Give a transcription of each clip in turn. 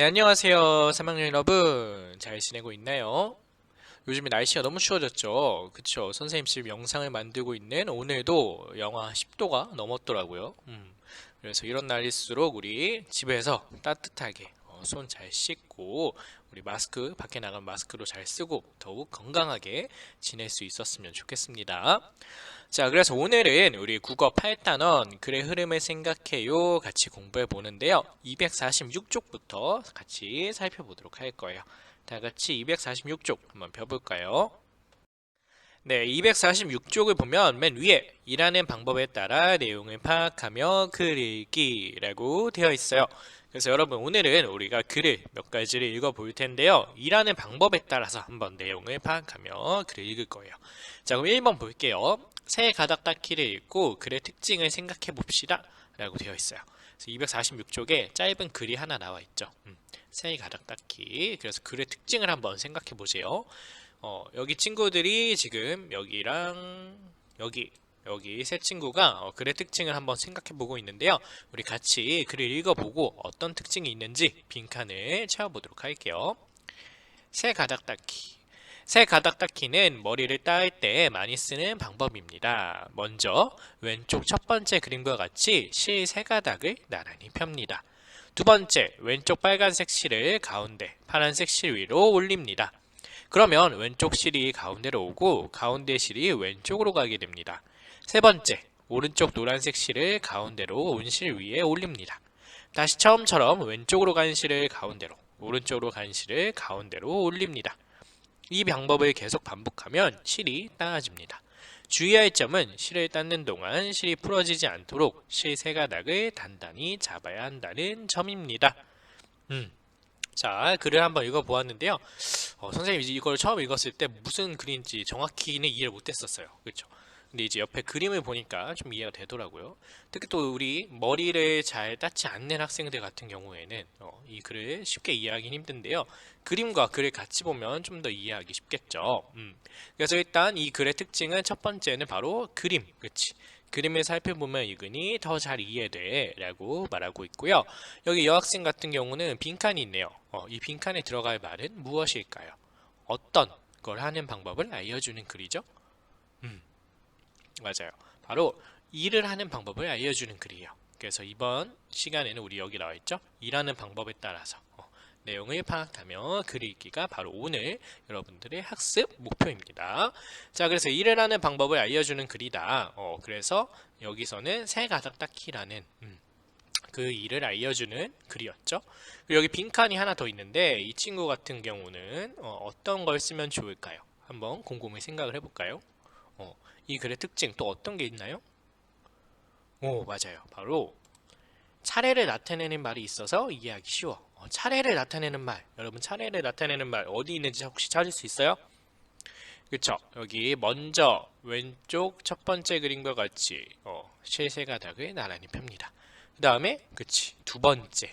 네, 안녕하세요. 3학년 여러분. 잘 지내고 있나요? 요즘에 날씨가 너무 추워졌죠? 그쵸? 선생님 지금 영상을 만들고 있는 오늘도 영하 10도가 넘었더라고요. 음, 그래서 이런 날일수록 우리 집에서 따뜻하게 어, 손잘 씻고 우리 마스크, 밖에 나가면 마스크로 잘 쓰고 더욱 건강하게 지낼 수 있었으면 좋겠습니다. 자, 그래서 오늘은 우리 국어 8단원 글의 흐름을 생각해요 같이 공부해 보는데요. 246쪽부터 같이 살펴보도록 할 거예요. 다 같이 246쪽 한번 펴볼까요? 네, 246쪽을 보면 맨 위에 일하는 방법에 따라 내용을 파악하며 글 읽기라고 되어 있어요. 그래서 여러분 오늘은 우리가 글을 몇 가지를 읽어 볼 텐데요. 일하는 방법에 따라서 한번 내용을 파악하며 글을 읽을 거예요. 자, 그럼 1번 볼게요. 새 가닥 닦기를 읽고 글의 특징을 생각해 봅시다. 라고 되어 있어요. 그래서 246쪽에 짧은 글이 하나 나와 있죠. 음, 새 가닥 닦기. 그래서 글의 특징을 한번 생각해 보세요. 어, 여기 친구들이 지금 여기랑 여기 여기 세 친구가 어, 글의 특징을 한번 생각해 보고 있는데요. 우리 같이 글을 읽어보고 어떤 특징이 있는지 빈칸을 채워보도록 할게요. 새 가닥 닦기. 새 가닥 닦기는 머리를 따을 때 많이 쓰는 방법입니다. 먼저 왼쪽 첫 번째 그림과 같이 실 세 가닥을 나란히 펴니다. 두 번째 왼쪽 빨간색 실을 가운데 파란색 실 위로 올립니다. 그러면 왼쪽 실이 가운데로 오고 가운데 실이 왼쪽으로 가게 됩니다. 세 번째, 오른쪽 노란색 실을 가운데로 온실 위에 올립니다. 다시 처음처럼 왼쪽으로 간 실을 가운데로, 오른쪽으로 간 실을 가운데로 올립니다. 이 방법을 계속 반복하면 실이 따아집니다. 주의할 점은 실을 닦는 동안 실이 풀어지지 않도록 실 세 가닥을 단단히 잡아야 한다는 점입니다. 음. 자, 글을 한번 읽어보았는데요. 어, 선생님이 이걸 처음 읽었을 때 무슨 글인지 정확히는 이해를 못했었어요. 그렇죠? 근데 이제 옆에 그림을 보니까 좀 이해가 되더라고요. 특히 또 우리 머리를 잘 닦지 않는 학생들 같은 경우에는 어, 이 글을 쉽게 이해하기 힘든데요. 그림과 글을 같이 보면 좀 더 이해하기 쉽겠죠. 음. 그래서 일단 이 글의 특징은 첫 번째는 바로 그림, 그렇지? 그림을 살펴보면 이 글이 더 잘 이해돼 라고 말하고 있고요. 여기 여학생 같은 경우는 빈칸이 있네요. 어, 이 빈칸에 들어갈 말은 무엇일까요? 어떤 걸 하는 방법을 알려주는 글이죠? 음. 맞아요. 바로 일을 하는 방법을 알려주는 글이에요. 그래서 이번 시간에는 우리 여기 나와 있죠. 일하는 방법에 따라서 어, 내용을 파악하며 글 읽기가 바로 오늘 여러분들의 학습 목표입니다. 자, 그래서 일을 하는 방법을 알려주는 글이다. 어, 그래서 여기서는 새 가닥 닦기라는 음, 그 일을 알려주는 글이었죠. 그리고 여기 빈칸이 하나 더 있는데 이 친구 같은 경우는 어, 떤 걸 쓰면 좋을까요? 한번 곰곰이 생각을 해볼까요? 어, 이 글의 특징 또 어떤 게 있나요? 오, 맞아요. 바로 차례를 나타내는 말이 있어서 이해하기 쉬워. 어, 차례를 나타내는 말. 여러분 차례를 나타내는 말 어디 있는지 혹시 찾을 수 있어요? 그쵸? 여기 먼저 왼쪽 첫 번째 그림과 같이 어, 실세 가닥을 나란히 펴니다. 그 다음에 그치 두 번째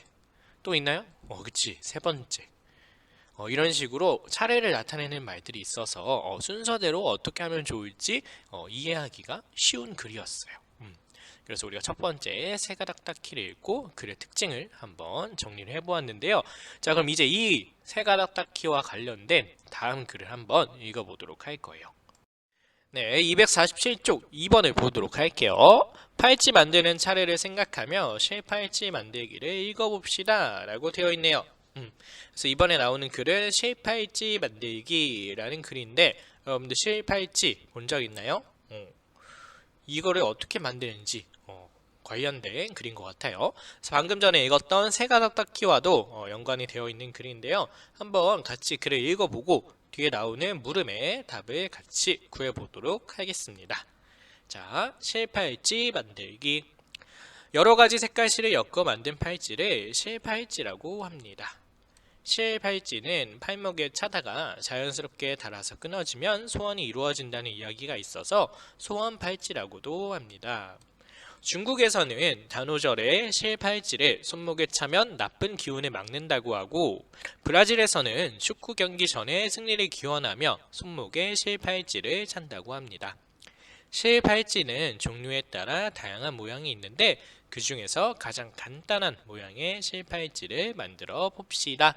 또 있나요? 어, 그치 세 번째 어, 이런 식으로 차례를 나타내는 말들이 있어서 어, 순서대로 어떻게 하면 좋을지 어, 이해하기가 쉬운 글이었어요. 음. 그래서 우리가 첫 번째 세 가닥 닦기를 읽고 글의 특징을 한번 정리를 해보았는데요. 자 그럼 이제 이 세 가닥 닦기와 관련된 다음 글을 한번 읽어보도록 할 거예요. 네, 247쪽 2번을 보도록 할게요. 팔찌 만드는 차례를 생각하며 실팔찌 만들기를 읽어봅시다 라고 되어 있네요. 음, 그래서 이번에 나오는 글은 실팔찌 만들기라는 글인데 여러분들 실팔찌 본 적 있나요? 어, 이거를 어떻게 만드는지 어, 관련된 글인 것 같아요. 방금 전에 읽었던 세 가닥 닦기와도 어, 연관이 되어 있는 글인데요. 한번 같이 글을 읽어보고 뒤에 나오는 물음의 답을 같이 구해보도록 하겠습니다. 자, 실팔찌 만들기 여러 가지 색깔 실을 엮어 만든 팔찌를 실팔찌라고 합니다. 실팔찌는 팔목에 차다가 자연스럽게 달아서 끊어지면 소원이 이루어진다는 이야기가 있어서 소원팔찌라고도 합니다. 중국에서는 단오절에 실팔찌를 손목에 차면 나쁜 기운을 막는다고 하고 브라질에서는 축구 경기 전에 승리를 기원하며 손목에 실팔찌를 찬다고 합니다. 실 팔찌는 종류에 따라 다양한 모양이 있는데 그 중에서 가장 간단한 모양의 실 팔찌를 만들어 봅시다.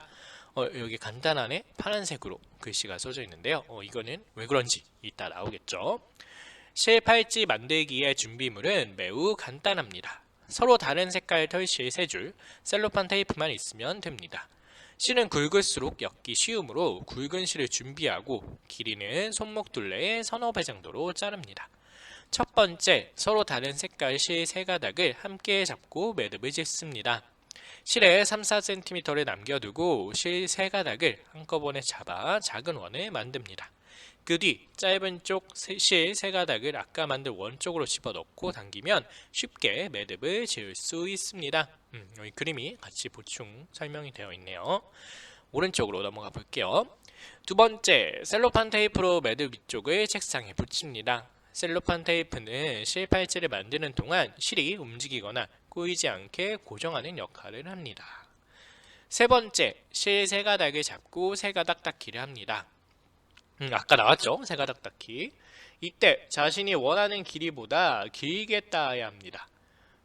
어, 여기 간단하네 파란색으로 글씨가 써져 있는데요. 어, 이거는 왜 그런지 이따 나오겠죠. 실 팔찌 만들기의 준비물은 매우 간단합니다. 서로 다른 색깔 털실 3줄, 셀로판 테이프만 있으면 됩니다. 실은 굵을수록 엮기 쉬우므로 굵은 실을 준비하고 길이는 손목 둘레의 서너 배 정도로 자릅니다. 첫 번째, 서로 다른 색깔 실 세 가닥을 함께 잡고 매듭을 짓습니다. 실에 3, 4cm를 남겨두고 실 세 가닥을 한꺼번에 잡아 작은 원을 만듭니다. 그 뒤 짧은 쪽 실 세 가닥을 아까 만든 원 쪽으로 집어넣고 당기면 쉽게 매듭을 지을 수 있습니다. 음, 여기 그림이 같이 보충 설명이 되어 있네요. 오른쪽으로 넘어가 볼게요. 두 번째, 셀로판 테이프로 매듭 위쪽을 책상에 붙입니다. 셀로판 테이프는 실 팔찌를 만드는 동안 실이 움직이거나 꼬이지 않게 고정하는 역할을 합니다. 세 번째, 실 세 가닥을 잡고 세 가닥 닦기를 합니다. 음, 아까 나왔죠? 세 가닥 닦기. 이때 자신이 원하는 길이보다 길게 따야 합니다.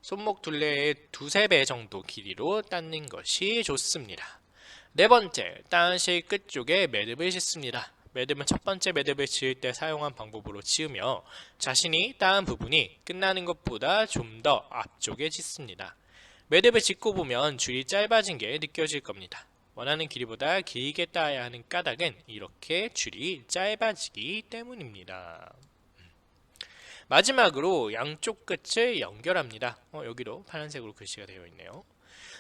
손목 둘레의 두세 배 정도 길이로 닦는 것이 좋습니다. 네 번째, 따은 실 끝쪽에 매듭을 짓습니다. 매듭은 첫 번째 매듭을 지을 때 사용한 방법으로 지으며 자신이 따은 부분이 끝나는 것보다 좀 더 앞쪽에 짓습니다. 매듭을 짓고 보면 줄이 짧아진 게 느껴질 겁니다. 원하는 길이보다 길게 따야 하는 까닭은 이렇게 줄이 짧아지기 때문입니다. 마지막으로 양쪽 끝을 연결합니다. 어, 여기도 파란색으로 글씨가 되어 있네요.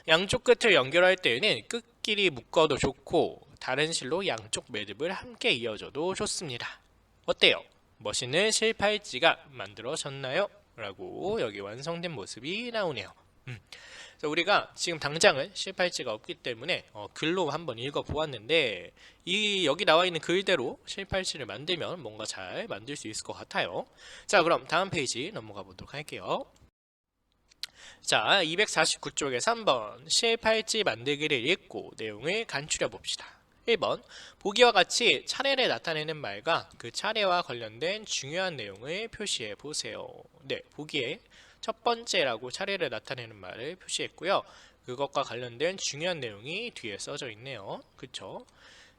양쪽 끝을 연결할 때에는 끝끼리 묶어도 좋고 다른 실로 양쪽 매듭을 함께 이어줘도 좋습니다. 어때요? 멋있는 실팔찌가 만들어졌나요? 라고 여기 완성된 모습이 나오네요. 음. 그래서 우리가 지금 당장은 실팔찌가 없기 때문에 어, 글로 한번 읽어보았는데 이 여기 나와 있는 글대로 실팔찌를 만들면 뭔가 잘 만들 수 있을 것 같아요. 자 그럼 다음 페이지 넘어가 보도록 할게요. 자 249쪽에 3번 실팔찌 만들기를 읽고 내용을 간추려 봅시다. 1번 보기와 같이 차례를 나타내는 말과 그 차례와 관련된 중요한 내용을 표시해 보세요. 네, 보기에 첫 번째라고 차례를 나타내는 말을 표시했고요. 그것과 관련된 중요한 내용이 뒤에 써져 있네요. 그쵸?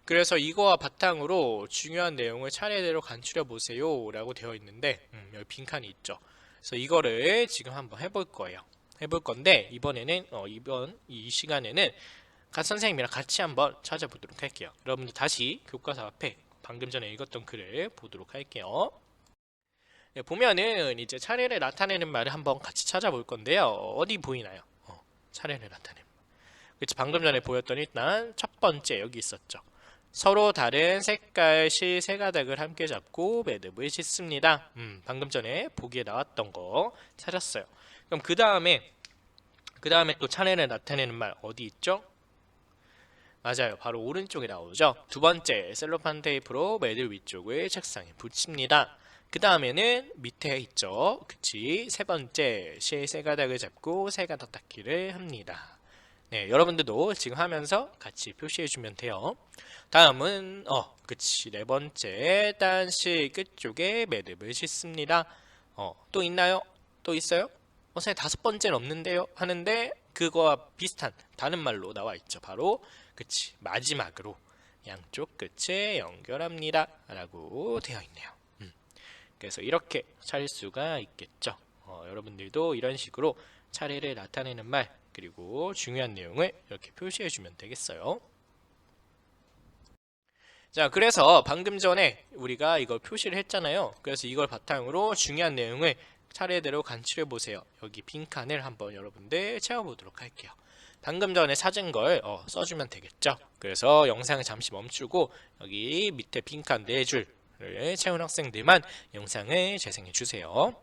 그래서 이거와 바탕으로 중요한 내용을 차례대로 간추려 보세요 라고 되어 있는데 음, 여기 빈칸이 있죠. 그래서 이거를 지금 한번 해볼 거예요. 해볼 건데 이번에는 어, 이번 이 시간에는 갓 선생님이랑 같이 한번 찾아보도록 할게요. 여러분들 다시 교과서 앞에 방금 전에 읽었던 글을 보도록 할게요. 네, 보면은 이제 차례를 나타내는 말을 한번 같이 찾아볼 건데요. 어디 보이나요? 어, 차례를 나타내는 말. 그치 방금 전에 보였던 일단 첫 번째 여기 있었죠. 서로 다른 색깔 실 세 가닥을 함께 잡고 매듭을 짓습니다. 음, 방금 전에 보기에 나왔던 거 찾았어요. 그럼 그 다음에 그 다음에 또 차례를 나타내는 말 어디 있죠? 맞아요. 바로 오른쪽에 나오죠. 두 번째, 셀로판 테이프로 매듭 위쪽을 책상에 붙입니다. 그 다음에는 밑에 있죠. 그치. 세 번째, 실세 가닥을 잡고 세 가닥 닦기를 합니다. 네, 여러분들도 지금 하면서 같이 표시해주면 돼요. 다음은, 어, 그치. 네 번째, 딴실 끝쪽에 매듭을 짓습니다. 어, 또 있나요? 또 있어요? 어, 선생님 다섯 번째는 없는데요? 하는데, 그거와 비슷한 다른 말로 나와 있죠. 바로 그치 마지막으로 양쪽 끝에 연결합니다. 라고 되어 있네요. 음. 그래서 이렇게 차릴 수가 있겠죠. 어, 여러분들도 이런 식으로 차례를 나타내는 말 그리고 중요한 내용을 이렇게 표시해 주면 되겠어요. 자 그래서 방금 전에 우리가 이걸 표시를 했잖아요. 그래서 이걸 바탕으로 중요한 내용을 차례대로 간추려 보세요. 여기 빈칸을 한번 여러분들 채워보도록 할게요 방금 전에 찾은 걸 어, 써주면 되겠죠. 그래서 영상을 잠시 멈추고 여기 밑에 빈칸 4줄을 채운 학생들만 영상을 재생해 주세요.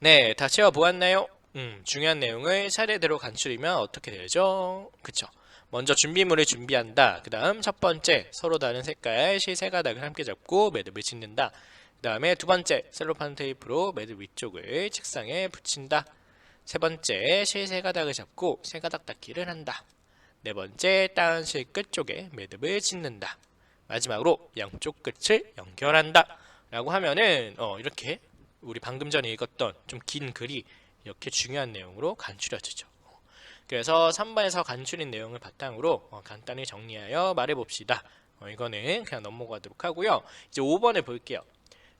네, 다 채워보았나요? 음, 중요한 내용을 차례대로 간추리면 어떻게 되죠? 그쵸? 먼저 준비물을 준비한다. 그 다음 첫 번째, 서로 다른 색깔 실세 가닥을 함께 잡고 매듭을 짓는다. 그 다음에 두 번째 셀로판 테이프로 매듭 위쪽을 책상에 붙인다. 세 번째 실세 가닥을 잡고 세 가닥 닦기를 한다. 네 번째 따은 실 끝 쪽에 매듭을 짓는다. 마지막으로 양쪽 끝을 연결한다 라고 하면은 어, 이렇게 우리 방금 전에 읽었던 좀 긴 글이 이렇게 중요한 내용으로 간추려지죠. 그래서 3번에서 간추린 내용을 바탕으로 어, 간단히 정리하여 말해봅시다. 어, 이거는 그냥 넘어가도록 하고요. 이제 5번을 볼게요.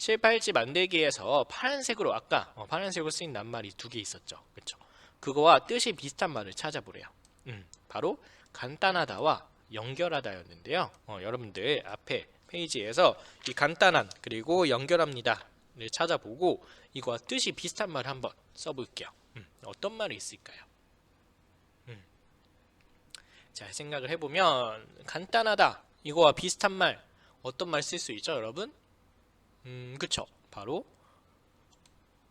실팔집 만들기에서 파란색으로 아까 어, 파란색으로 쓰인 낱말이 두 개 있었죠. 그렇죠? 그거와 뜻이 비슷한 말을 찾아보래요. 음, 바로 간단하다와 연결하다였는데요. 어, 여러분들 앞에 페이지에서 이 간단한 그리고 연결합니다를 찾아보고 이거와 뜻이 비슷한 말 한번 써볼게요. 음, 어떤 말이 있을까요? 음. 자 생각을 해보면 간단하다 이거와 비슷한 말 어떤 말 쓸 수 있죠, 여러분? 음, 그쵸. 바로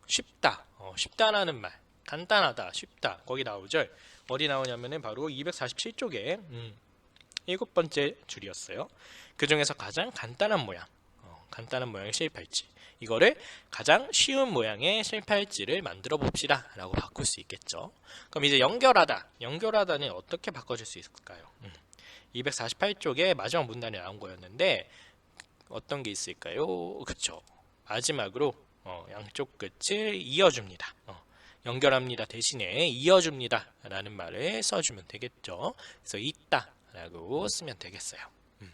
쉽다. 어, 쉽다라는 말. 간단하다, 쉽다. 거기 나오죠. 어디 나오냐면은 바로 247쪽에 음, 일곱 번째 줄이었어요. 그 중에서 가장 간단한 모양, 어, 간단한 모양의 실팔찌. 이거를 가장 쉬운 모양의 실팔찌를 만들어 봅시다. 라고 바꿀 수 있겠죠. 그럼 이제 연결하다. 연결하다는 어떻게 바꿔줄 수 있을까요? 음, 248쪽에 마지막 문단이 나온 거였는데 어떤 게 있을까요? 그쵸. 마지막으로 어, 양쪽 끝을 이어줍니다. 어, 연결합니다 대신에 이어줍니다 라는 말을 써주면 되겠죠. 그래서 있다 라고 쓰면 되겠어요. 음.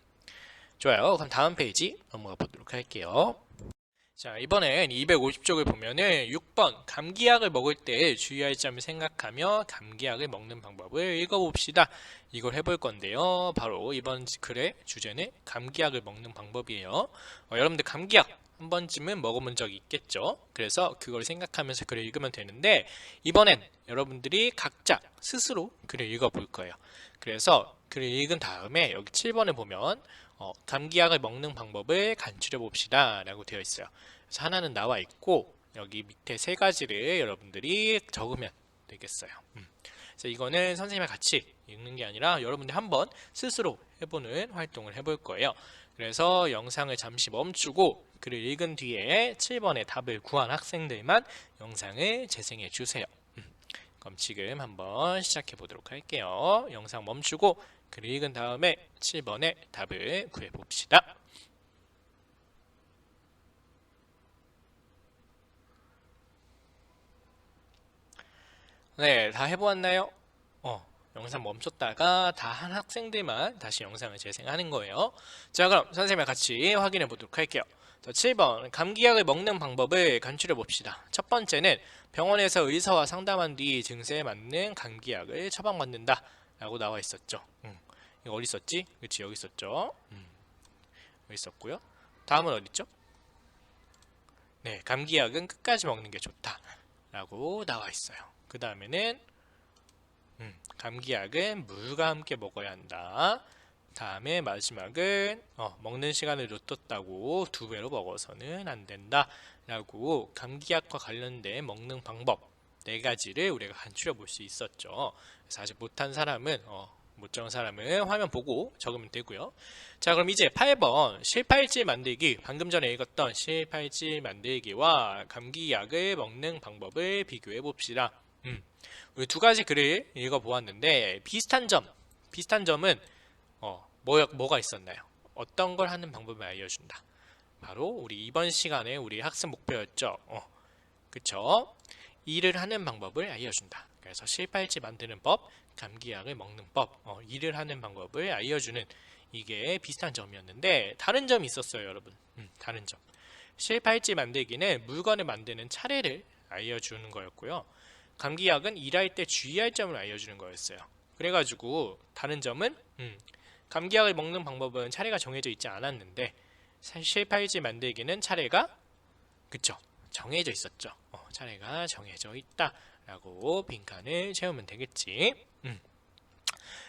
좋아요. 그럼 다음 페이지 넘어가 보도록 할게요. 자, 이번엔 250쪽을 보면은 6번 감기약을 먹을 때 주의할 점을 생각하며 감기약을 먹는 방법을 읽어봅시다. 이걸 해볼 건데요. 바로 이번 글의 주제는 감기약을 먹는 방법이에요. 어, 여러분들 감기약 한 번쯤은 먹어본 적이 있겠죠. 그래서 그걸 생각하면서 글을 읽으면 되는데 이번엔 여러분들이 각자 스스로 글을 읽어볼 거예요. 그래서 글을 읽은 다음에 여기 7번을 보면 어, 감기약을 먹는 방법을 간추려 봅시다 라고 되어 있어요. 그래서 하나는 나와 있고 여기 밑에 세 가지를 여러분들이 적으면 되겠어요. 음. 그래서 이거는 선생님과 같이 읽는 게 아니라 여러분들 한번 스스로 해보는 활동을 해볼 거예요. 그래서 영상을 잠시 멈추고 글을 읽은 뒤에 7번의 답을 구한 학생들만 영상을 재생해 주세요. 음. 그럼 지금 한번 시작해 보도록 할게요. 영상 멈추고 글을 읽은 다음에 7번의 답을 구해 봅시다. 네, 다 해보았나요? 어, 영상 멈췄다가 다 한 학생들만 다시 영상을 재생하는 거예요. 자, 그럼 선생님과 같이 확인해 보도록 할게요. 자, 7번 감기약을 먹는 방법을 간추려 봅시다. 첫 번째는 병원에서 의사와 상담한 뒤 증세에 맞는 감기약을 처방받는다 라고 나와 있었죠. 음, 이거 어디 있었지? 그치 여기 있었죠. 음, 여기 있었고요. 다음은 어디 있죠? 네, 감기약은 끝까지 먹는 게 좋다 라고 나와 있어요. 그 다음에는 음, 감기약은 물과 함께 먹어야 한다. 다음에 마지막은 어, 먹는 시간을 놓쳤다고 두 배로 먹어서는 안 된다. 라고 감기약과 관련된 먹는 방법 네 가지를 우리가 간추려 볼 수 있었죠. 그래서 아직 못한 사람은 어, 못 적은 사람은 화면 보고 적으면 되고요. 자 그럼 이제 8번 실팔찌 만들기 방금 전에 읽었던 실팔찌 만들기와 감기약을 먹는 방법을 비교해 봅시다. 음, 우리 두 가지 글을 읽어보았는데 비슷한 점, 비슷한 점은 어, 뭐, 뭐가 있었나요? 어떤 걸 하는 방법을 알려준다. 바로 우리 이번 시간에 우리 학습 목표였죠. 어, 그쵸? 일을 하는 방법을 알려준다. 그래서 실팔찌 만드는 법, 감기약을 먹는 법, 어, 일을 하는 방법을 알려주는 이게 비슷한 점이었는데 다른 점이 있었어요, 여러분. 음, 다른 점. 실팔찌 만들기는 물건을 만드는 차례를 알려주는 거였고요. 감기약은 일할 때 주의할 점을 알려주는 거였어요. 그래가지고 다른 점은 음, 감기약을 먹는 방법은 차례가 정해져 있지 않았는데 실팔찌 만들기는 차례가 그쵸 정해져 있었죠. 어, 차례가 정해져 있다라고 빈칸을 채우면 되겠지. 음.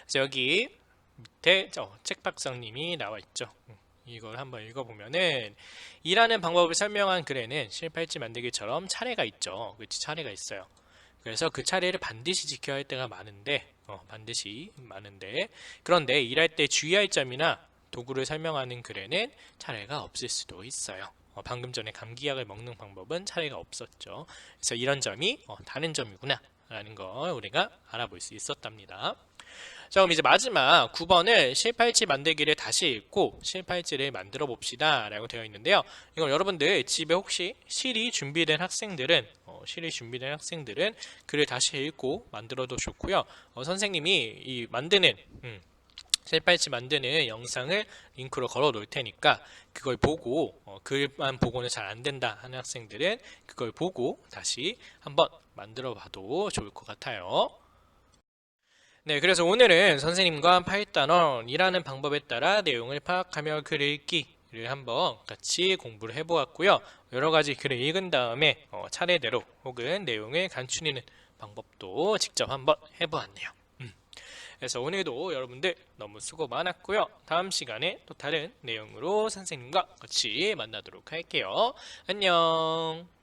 그래서 여기 밑에 저 책박사님이 나와 있죠. 음, 이걸 한번 읽어보면은 일하는 방법을 설명한 글에는 실팔찌 만들기처럼 차례가 있죠. 그치 차례가 있어요. 그래서 그 차례를 반드시 지켜야 할 때가 많은데 어, 반드시 많은데 그런데 일할 때 주의할 점이나 도구를 설명하는 글에는 차례가 없을 수도 있어요. 어, 방금 전에 감기약을 먹는 방법은 차례가 없었죠. 그래서 이런 점이 어, 다른 점이구나 라는 걸 우리가 알아볼 수 있었답니다. 자, 그럼 이제 마지막 9번을 실팔찌 만들기를 다시 읽고 실팔찌를 만들어 봅시다. 라고 되어 있는데요. 이거 여러분들 집에 혹시 실이 준비된 학생들은, 어, 실이 준비된 학생들은 글을 다시 읽고 만들어도 좋고요. 어, 선생님이 이 만드는, 음, 실팔찌 만드는 영상을 링크로 걸어 놓을 테니까 그걸 보고 어, 글만 보고는 잘 안 된다 하는 학생들은 그걸 보고 다시 한번 만들어 봐도 좋을 것 같아요. 네, 그래서 오늘은 선생님과 파이썬언이라는 방법에 따라 내용을 파악하며 글을 읽기를 한번 같이 공부를 해보았고요. 여러 가지 글을 읽은 다음에 어, 차례대로 혹은 내용을 간추리는 방법도 직접 한번 해보았네요. 음. 그래서 오늘도 여러분들 너무 수고 많았고요. 다음 시간에 또 다른 내용으로 선생님과 같이 만나도록 할게요. 안녕.